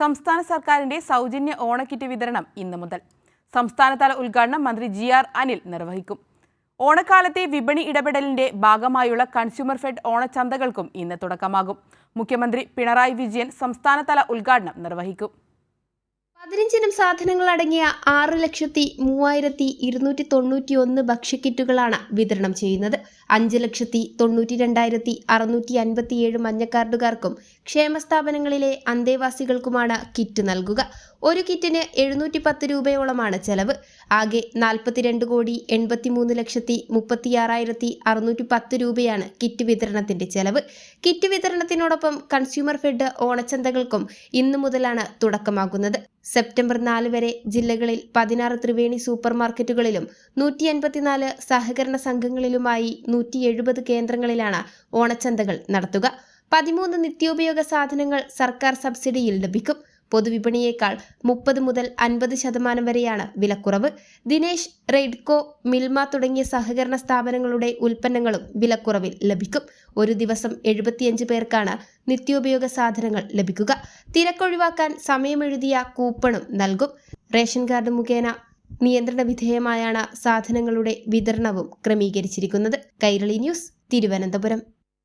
സംസ്ഥാന സർക്കാരിന്റെ സൗജന്യ ഓണക്കിറ്റ് വിതരണം ഇന്ന് മുതൽ. സംസ്ഥാനതല ഉദ്ഘാടനം മന്ത്രി ജി ആർ അനിൽ നിർവഹിക്കും. ഓണക്കാലത്തെ വിപണി ഇടപെടലിന്റെ ഭാഗമായുള്ള കൺസ്യൂമർ ഫെഡ് ഓണച്ചന്തകൾക്കും ഇന്ന് തുടക്കമാകും. മുഖ്യമന്ത്രി പിണറായി വിജയൻ സംസ്ഥാനതല ഉദ്ഘാടനം നിർവഹിക്കും. പതിനഞ്ചിനം സാധനങ്ങൾ അടങ്ങിയ ആറ് ലക്ഷത്തി മൂവായിരത്തി ഇരുന്നൂറ്റി തൊണ്ണൂറ്റി ഒന്ന് ഭക്ഷ്യക്കിറ്റുകളാണ് വിതരണം ചെയ്യുന്നത്. അഞ്ച് ലക്ഷത്തി തൊണ്ണൂറ്റി രണ്ടായിരത്തി അറുന്നൂറ്റി അൻപത്തിയേഴ് മഞ്ഞക്കാർഡുകാർക്കും ക്ഷേമസ്ഥാപനങ്ങളിലെ അന്തേവാസികൾക്കുമാണ് കിറ്റ് നൽകുക. ഒരു കിറ്റിന് എഴുന്നൂറ്റി പത്ത് രൂപയോളമാണ് ചെലവ്. ആകെ നാൽപ്പത്തിരണ്ട് കോടി എൺപത്തി മൂന്ന് ലക്ഷത്തി മുപ്പത്തിയാറായിരത്തി അറുന്നൂറ്റി പത്ത് രൂപയാണ് കിറ്റ് വിതരണത്തിന്റെ ചെലവ്. കിറ്റ് വിതരണത്തിനോടൊപ്പം കൺസ്യൂമർ ഫെഡ് ഓണച്ചന്തകൾക്കും ഇന്നു മുതലാണ് തുടക്കമാകുന്നത്. സെപ്റ്റംബർ നാല് വരെ ജില്ലകളിൽ പതിനാറ് ത്രിവേണി സൂപ്പർ മാർക്കറ്റുകളിലും നൂറ്റി അൻപത്തിനാല് സഹകരണ സംഘങ്ങളിലുമായി നൂറ്റി എഴുപത് കേന്ദ്രങ്ങളിലാണ് ഓണച്ചന്തകൾ നടത്തുക. പതിമൂന്ന് നിത്യോപയോഗ സാധനങ്ങൾ സർക്കാർ സബ്സിഡിയിൽ ലഭിക്കും. പൊതുവിപണിയേക്കാൾ മുപ്പത് മുതൽ അൻപത് ശതമാനം വരെയാണ് വിലക്കുറവ്. ദിനേശ് റെയ്ഡ്കോ മിൽമ തുടങ്ങിയ സഹകരണ സ്ഥാപനങ്ങളുടെ ഉൽപ്പന്നങ്ങളും വിലക്കുറവിൽ ലഭിക്കും. ഒരു ദിവസം എഴുപത്തിയഞ്ച് പേർക്കാണ് നിത്യോപയോഗ സാധനങ്ങൾ ലഭിക്കുക. തിരക്കൊഴിവാക്കാൻ സമയമെഴുതിയ കൂപ്പണും നൽകും. റേഷൻ കാർഡ് മുഖേന നിയന്ത്രണ വിധേയമായാണ് സാധനങ്ങളുടെ വിതരണവും ക്രമീകരിച്ചിരിക്കുന്നത്. കൈരളി ന്യൂസ് തിരുവനന്തപുരം.